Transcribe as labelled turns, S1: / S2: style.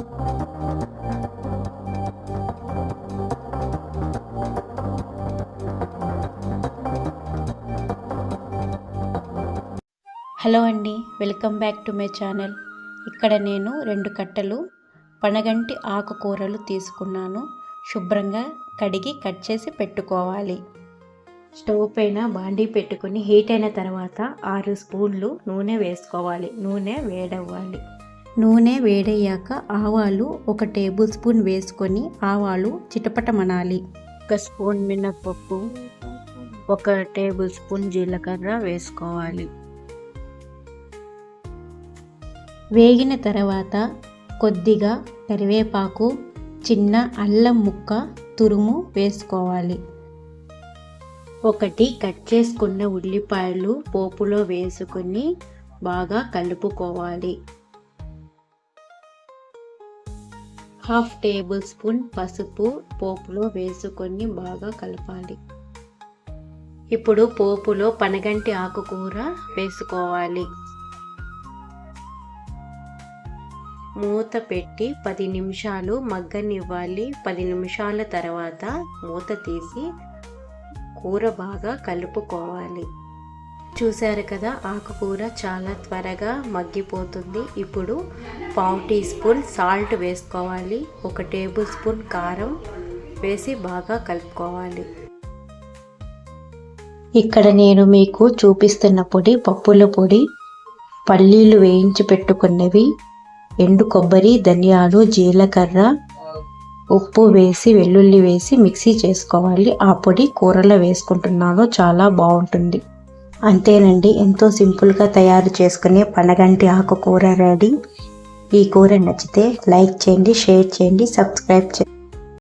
S1: Hello అండి welcome back to my channel. ఇక్కడ నేను రెండు కట్టలు పనగంటి ఆకుకూరలు తీసుకున్నాను. శుభ్రంగా కడిగి కట్ చేసి పెట్టుకోవాలి. స్టవ్ పైన బాండీ పెట్టుకుని హీట్ అయిన తర్వాత ఆరు స్పూన్లు నూనె వేసుకోవాలి. నూనె వేడవ్వాలి. నూనె వేడయ్యాక ఆవాలు ఒక టేబుల్ స్పూన్ వేసుకొని ఆవాలు చిటపటమనాలి. ఒక స్పూన్ మినప్పప్పు ఒక టేబుల్ స్పూన్ జీలకర్ర వేసుకోవాలి. వేగిన తర్వాత కొద్దిగా కరివేపాకు చిన్న అల్లం ముక్క తురుము వేసుకోవాలి. ఒకటి కట్ చేసుకున్న ఉల్లిపాయలు పోపులో వేసుకుని బాగా కలుపుకోవాలి. హాఫ్ టేబుల్ స్పూన్ పసుపు పోపులో వేసుకొని బాగా కలపాలి. ఇప్పుడు పోపులో పనగంటి ఆకుకూర వేసుకోవాలి. మూత పెట్టి పది నిమిషాలు మగ్గనివ్వాలి. పది నిమిషాల తర్వాత మూత తీసి కూర బాగా కలుపుకోవాలి. చూశారు కదా ఆకుకూర చాలా త్వరగా మగ్గిపోతుంది. ఇప్పుడు పావు టీ స్పూన్ సాల్ట్ వేసుకోవాలి. ఒక టేబుల్ స్పూన్ కారం వేసి బాగా కలుపుకోవాలి. ఇక్కడ నేను మీకు చూపిస్తున్న పొడి పప్పుల పొడి పల్లీలు వేయించి పెట్టుకున్నవి ఎండు కొబ్బరి ధనియాలు జీలకర్ర ఉప్పు వేసి వెల్లుల్లి వేసి మిక్సీ చేసుకోవాలి. ఆ పొడి కూరలో వేసుకుంటున్నాను చాలా బాగుంటుంది. అంతేనండి. ఎంతో సింపుల్గా తయారు చేసుకునే పనగంటి ఆకుకూర రెడీ. ఈ కూర నచ్చితే లైక్ చేయండి షేర్ చేయండి సబ్స్క్రైబ్ చేయండి.